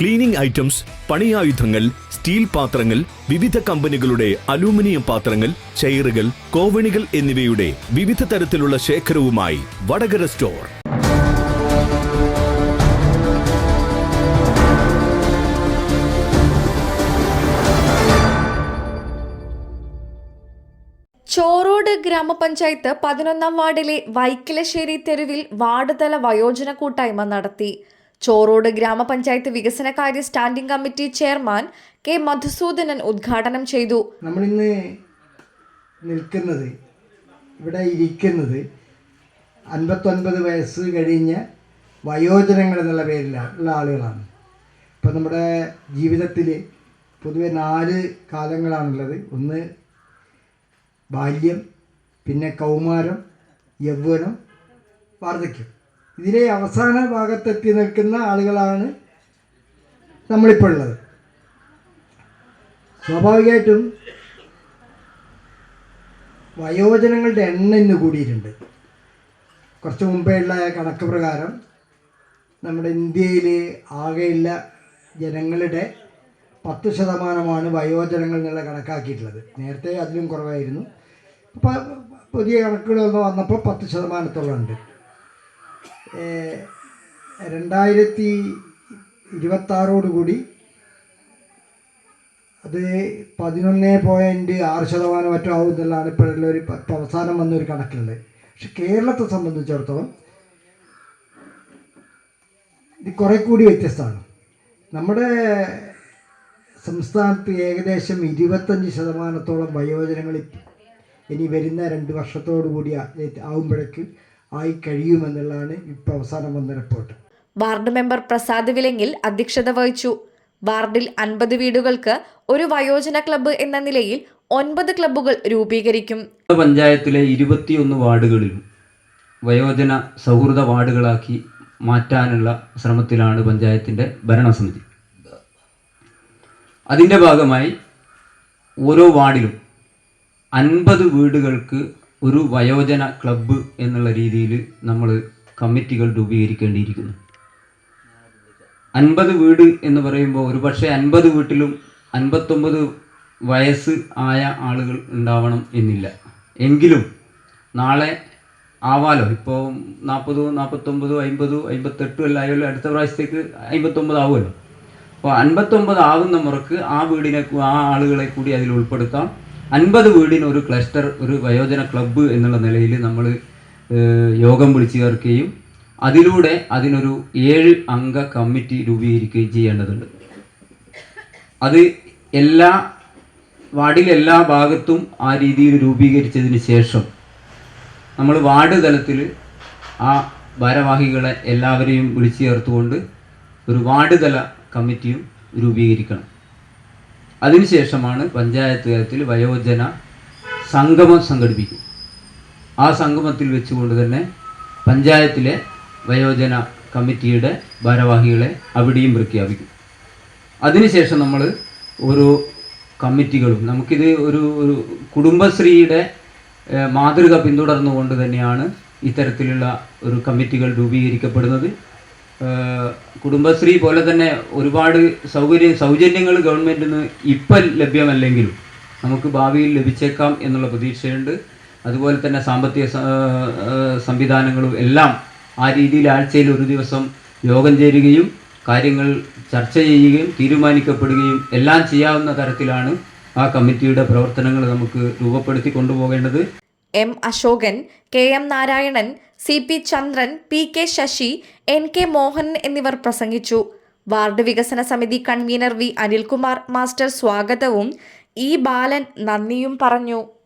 Cleaning items പണിയായുധങ്ങൾ steel പാത്രങ്ങൾ വിവിധ കമ്പനികളുടെ അലൂമിനിയം പാത്രങ്ങൾ ചെയറുകൾ കോവണികൾ എന്നിവയുടെ വിവിധ തരത്തിലുള്ള ശേഖരവുമായി വടകര സ്റ്റോർ. ചോറോട് ഗ്രാമപഞ്ചായത്ത് പതിനൊന്നാം വാർഡിലെ വൈക്കിലശ്ശേരി തെരുവിൽ വാർഡ് തല വയോജന കൂട്ടായ്മ നടത്തി. ചോറോട് ഗ്രാമപഞ്ചായത്ത് വികസന കാര്യ standing committee chairman K Madhusoodanan ഉദ്ഘാടനം ചെയ്തു. നമ്മളിന്ന് നിൽക്കുന്നത് ഇവിടെ ഇരിക്കുന്നത് അൻപത്തൊൻപത് വയസ്സ് കഴിഞ്ഞ വയോജനങ്ങൾ എന്നുള്ള പേരിലാണ് ഉള്ള ആളുകളാണ്. ഇപ്പം നമ്മുടെ ജീവിതത്തിൽ പൊതുവെ നാല് കാലങ്ങളാണുള്ളത്. ഒന്ന് ബാല്യം പിന്നെ കൗമാരം യൗവനം വാർദ്ധക്യം. ഇതിലെ അവസാന ഭാഗത്തെത്തി നിൽക്കുന്ന ആളുകളാണ് നമ്മളിപ്പോൾ ഉള്ളത്. സ്വാഭാവികമായിട്ടും വയോജനങ്ങളുടെ എണ്ണം ഇന്ന് കൂടിയിട്ടുണ്ട്. കുറച്ച് മുമ്പേ ഉള്ള കണക്ക് പ്രകാരം നമ്മുടെ ഇന്ത്യയിൽ ആകെയുള്ള ജനങ്ങളുടെ പത്ത് ശതമാനമാണ് വയോജനങ്ങൾ എന്നുള്ള കണക്കാക്കിയിട്ടുള്ളത്. നേരത്തെ അതിലും കുറവായിരുന്നു. പുതിയ കണക്കുകളൊന്നും വന്നപ്പോൾ പത്ത് ശതമാനത്തോളം ഉണ്ട്. രണ്ടായിരത്തി ഇരുപത്താറോടുകൂടി അത് പതിനൊന്ന് പോയിന്റ് ആറ് ശതമാനം മറ്റോ ആവും എന്നുള്ളതാണ് ഇപ്പോഴുള്ള ഒരു അവസാനം വന്നൊരു കണക്കുള്ളത് പക്ഷെ കേരളത്തെ സംബന്ധിച്ചിടത്തോളം ഇത് കുറെ കൂടി വ്യത്യസ്തമാണ്. നമ്മുടെ സംസ്ഥാനത്ത് ഏകദേശം ഇരുപത്തഞ്ച് ശതമാനത്തോളം വയോജനങ്ങൾ ഇനി വരുന്ന രണ്ട് വർഷത്തോടു കൂടി ആകുമ്പോഴേക്ക് ആയി കഴിയുമെന്നുള്ളതാണ് ഇപ്പോൾ അവസാനം വന്ന report. Ward member Prasad Vilangil അധ്യക്ഷത വഹിച്ചു. വാർഡിൽ അൻപത് വീടുകൾക്ക് ഒരു വയോജന ക്ലബ്ബ് എന്ന നിലയിൽ ഒൻപത് ക്ലബ്ബുകൾ രൂപീകരിക്കും. പഞ്ചായത്തിലെ ഇരുപത്തിയൊന്ന് വാർഡുകളിലും വയോജന സൗഹൃദ വാർഡുകളാക്കി മാറ്റാനുള്ള ശ്രമത്തിലാണ് പഞ്ചായത്തിന്റെ ഭരണസമിതി. അതിന്റെ ഭാഗമായി ഓരോ വാർഡിലും അൻപത് വീടുകൾക്ക് ഒരു വയോജന ക്ലബ്ബ് എന്നുള്ള രീതിയിൽ നമ്മൾ കമ്മിറ്റികൾ രൂപീകരിക്കേണ്ടിയിരിക്കുന്നു. അൻപത് വീട് എന്ന് പറയുമ്പോൾ ഒരു പക്ഷേ അൻപത് വീട്ടിലും അൻപത്തൊമ്പത് വയസ്സ് ആയ ആളുകൾ ഉണ്ടാവണം എന്നില്ല. എങ്കിലും നാളെ ആവാലോ? ഇപ്പോൾ നാൽപ്പത് നാൽപ്പത്തൊമ്പത് അമ്പത് അമ്പത്തെട്ടും എല്ലാം ആയാലും അടുത്ത പ്രാവശ്യത്തേക്ക് അമ്പത്തൊമ്പത് ആവുമല്ലോ. അപ്പോൾ അൻപത്തൊമ്പത് ആവുന്ന മുറക്ക് ആ വീടിനെ ആ ആളുകളെ കൂടി അതിൽ ഉൾപ്പെടുത്താം. അൻപത് വീടിന് ഒരു ക്ലസ്റ്റർ ഒരു വയോജന ക്ലബ്ബ് എന്നുള്ള നിലയിൽ നമ്മൾ യോഗം വിളിച്ചു ചേർക്കുകയും അതിലൂടെ അതിനൊരു ഏഴ് അംഗ കമ്മിറ്റി രൂപീകരിക്കുകയും ചെയ്യേണ്ടതുണ്ട്. അത് എല്ലാ വാർഡിലെ എല്ലാ ഭാഗത്തും ആ രീതിയിൽ രൂപീകരിച്ചതിന് ശേഷം നമ്മൾ വാർഡ് തലത്തിൽ ആ ഭാരവാഹികളെ എല്ലാവരെയും വിളിച്ചു ചേർത്തുകൊണ്ട് ഒരു വാർഡ് തല കമ്മിറ്റിയും രൂപീകരിക്കണം. അതിനുശേഷമാണ് പഞ്ചായത്ത് തലത്തിൽ വയോജന സംഗമം സംഘടിപ്പിക്കും. ആ സംഗമത്തിൽ വെച്ചുകൊണ്ട് തന്നെ പഞ്ചായത്തിലെ വയോജന കമ്മിറ്റിയുടെ ഭാരവാഹികളെ അവിടെയും പ്രഖ്യാപിക്കും. അതിനുശേഷം നമ്മൾ ഒരു കമ്മിറ്റികളും നമുക്കിത് ഒരു ഒരു കുടുംബശ്രീയുടെ മാതൃക പിന്തുടർന്നുകൊണ്ട് തന്നെയാണ് ഇത്തരത്തിലുള്ള ഒരു കമ്മിറ്റികൾ രൂപീകരിക്കപ്പെടുന്നത്. കുടുംബശ്രീ പോലെ തന്നെ ഒരുപാട് സൗകര്യ സൗജന്യങ്ങൾ ഗവൺമെന്റിന് ഇപ്പം ലഭ്യമല്ലെങ്കിലും നമുക്ക് ഭാവിയിൽ ലഭിച്ചേക്കാം എന്നുള്ള പ്രതീക്ഷയുണ്ട്. അതുപോലെ തന്നെ സാമ്പത്തിക സംവിധാനങ്ങളും എല്ലാം ആ രീതിയിൽ ആഴ്ചയിൽ ഒരു ദിവസം യോഗം ചേരുകയും കാര്യങ്ങൾ ചർച്ച ചെയ്യുകയും തീരുമാനിക്കപ്പെടുകയും എല്ലാം ചെയ്യാവുന്ന തരത്തിലാണ് ആ കമ്മിറ്റിയുടെ പ്രവർത്തനങ്ങൾ നമുക്ക് രൂപപ്പെടുത്തി കൊണ്ടുപോകേണ്ടത്. M Ashokan K M Narayanan C P Chandran P K Sasi N K Mohan എന്നിവർ പ്രസംഗിച്ചു. വാർഡ് വികസന സമിതി കൺവീനർ വി അനിൽകുമാർ മാസ്റ്റർ സ്വാഗതവും ഇ ബാലൻ നന്ദിയും പറഞ്ഞു.